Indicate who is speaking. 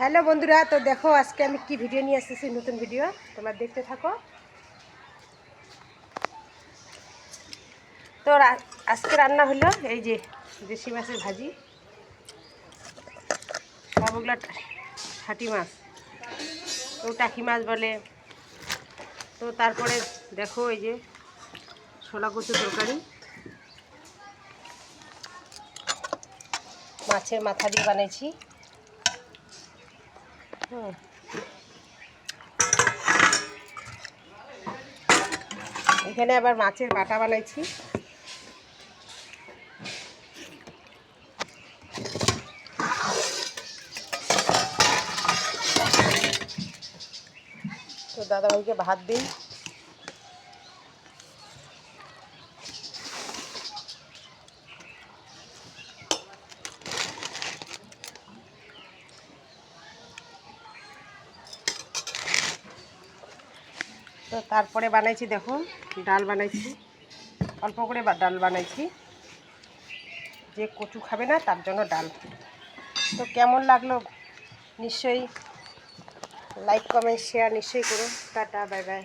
Speaker 1: Hello বন্ধুরা, তো দেখো আজকে আমি কি ভিডিও নিয়ে এসেছি, নতুন ভিডিও তোমরা দেখতে থাকো। তো আজকে রান্না হলো এই যে দেশি মাছের ভাজি, সবগুলো ঠাটি মাছ। তো টাকি মাছ বলে। তো তারপরে দেখো এই যে ছোলা কচু তরকারি। মাছের মাথা দিয়ে বানিয়েছি হুম। এখানে আবার মাছের বাটা বানাইছি। তো দাদাভাইকে ভাত দিই। তো তারপরে বানাইছি দেখুন, ডাল বানাইছি। অল্প করে ডাল বানাইছি। যে কচু খাবে না, তার জন্য ডাল। তো কেমন লাগল? নিশ্চয়ই লাইক কমেন্ট শেয়ার নিশ্চয়ই করুন। Tata bye bye